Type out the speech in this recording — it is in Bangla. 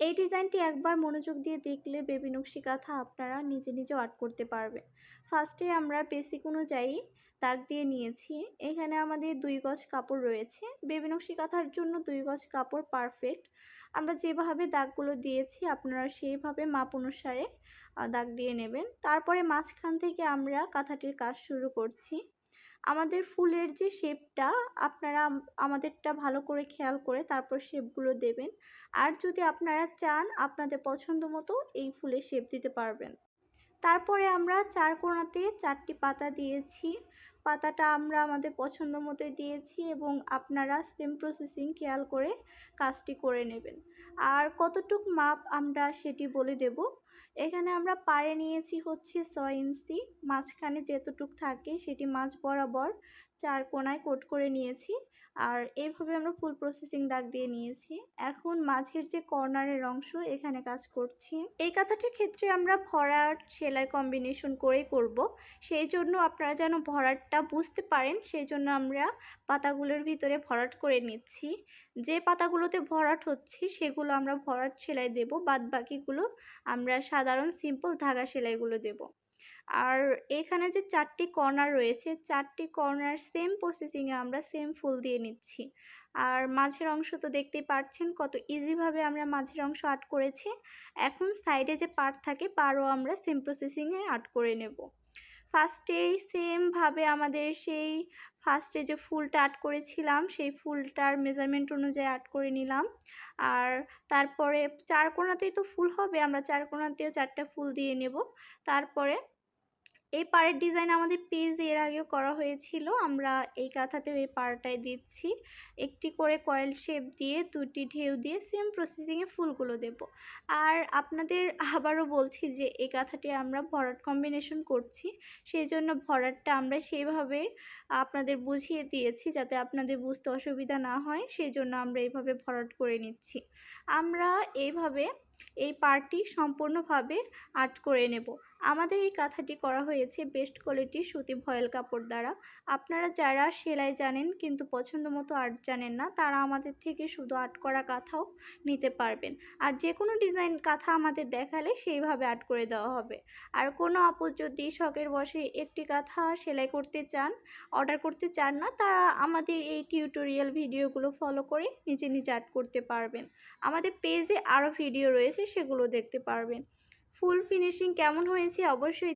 এই ডিজাইনটি একবার মনোযোগ দিয়ে দেখলে বেবি নকশি কাঁথা আপনারা নিজে নিজে আর্ট করতে পারবেন। ফার্স্টে আমরা বেসিক অনুযায়ী দাগ দিয়ে নিয়েছি। এখানে আমাদের দুই গজ কাপড় রয়েছে। বেবি নকশি কাঁথার জন্য দুই গজ কাপড় পারফেক্ট। আমরা যেভাবে দাগগুলো দিয়েছি, আপনারা সেইভাবে মাপ অনুসারে দাগ দিয়ে নেবেন। তারপরে মাঝখান থেকে আমরা কাঁথাটির কাজ শুরু করছি। আমাদের ফুলের যে শেপটা, আপনারা আমাদেরটা ভালো করে খেয়াল করে তারপর শেপগুলো দেবেন। আর যদি আপনারা চান, আপনাদের পছন্দ মতো এই ফুলের শেপ দিতে পারবেন। তারপরে আমরা চার কোণাতে চারটি পাতা দিয়েছি। পাতাটা আমরা আমাদের পছন্দ মতো দিয়েছি এবং আপনারা সেম প্রসেসিং খেয়াল করে কাজটি করে নেবেন। আর কতটুক মাপ আমরা সেটি বলে দেব। এখানে আমরা পাড়ে নিয়েছি হচ্ছে ছয় ইঞ্চি, মাঝখানে যেতটুক থাকে সেটি মাছ বরাবর চার কোনায় কোট করে নিয়েছি। আর এইভাবে আমরা ফুল প্রসেসিং দাগ দিয়ে নিয়েছি। এখন মাঝের যে কর্নারের অংশ, এখানে কাজ করছি। এই কাঁথাটির ক্ষেত্রে আমরা ভরাট সেলাই কম্বিনেশন করেই করব। সেই জন্য আপনারা যেন ভরাটটা বুঝতে পারেন, সেই জন্য আমরা পাতাগুলোর ভিতরে ভরাট করে নিচ্ছি। যে পাতাগুলোতে ভরাট হচ্ছে, সেগুলো আমরা ভরাট সেলাই দেব বাদ বাকিগুলো আমরা সাধারণ সিম্পল ধাগা সেলাইগুলো দেব। আর এখানে যে চারটি কর্নার রয়েছে, চারটি কর্নার সেম প্রসেসিংয়ে আমরা সেম ফুল দিয়ে নিচ্ছি। আর মাঝের অংশ তো দেখতেই পাচ্ছেন কত ইজিভাবে আমরা মাঝের অংশ আর্ট করেছি। এখন সাইডে যে পার্ট থাকে পারও আমরা সেম প্রসেসিংয়ে আর্ট করে নেব। ফার্স্টেই সেমভাবে আমাদের সেই ফার্স্টে যে ফুলটা আর্ট করেছিলাম, সেই ফুলটার মেজারমেন্ট অনুযায়ী আর্ট করে নিলাম। আর তারপরে চার কোনাতেই তো ফুল হবে, আমরা চার কোনাতেও চারটা ফুল দিয়ে নেব। তারপরে এই পাড়ের ডিজাইন আমাদের পেজ এর আগেও করা হয়েছিল। আমরা এই কাঁথাতেও এই পাড়টায় দিচ্ছি। একটি করে কয়েল শেপ দিয়ে, দুটি ঢেউ দিয়ে সেম প্রসেসিংয়ে ফুলগুলো দেব। আর আপনাদের আবারও বলছি যে, এই কাঁথাটি আমরা ভরাট কম্বিনেশন করছি। সেই জন্য ভরাটটা আমরা সেইভাবে আপনাদের বুঝিয়ে দিয়েছি যাতে আপনাদের বুঝতে অসুবিধা না হয়। সেই জন্য আমরা এইভাবে ভরাট করে নিচ্ছি। আমরা এইভাবে এই পার্টটি সম্পূর্ণভাবে আর্ট করে নেব। আমাদের এই কাঁথাটি করা হয়েছে বেস্ট কোয়ালিটির সুতি ভয়েল কাপড় দ্বারা। আপনারা যারা সেলাই জানেন কিন্তু পছন্দ মতো আর্ট জানেন না, তারা আমাদের থেকে শুধু আর্ট করা কাঁথাও নিতে পারবেন। আর যে কোনো ডিজাইন কাঁথা আমাদের দেখালে সেইভাবে আর্ট করে দেওয়া হবে। আর কোনো আপু যদি শখের বসে একটি কাঁথা সেলাই করতে চান অর্ডার করতে চান না, তারা আমাদের এই টিউটোরিয়াল ভিডিওগুলো ফলো করে নিজে নিজে আর্ট করতে পারবেন। আমাদের পেজে আরও ভিডিও রয়েছে, সেগুলো দেখতে পারবেন। ফুল ফিনিশিং কেমন হয়েছে অবশ্যই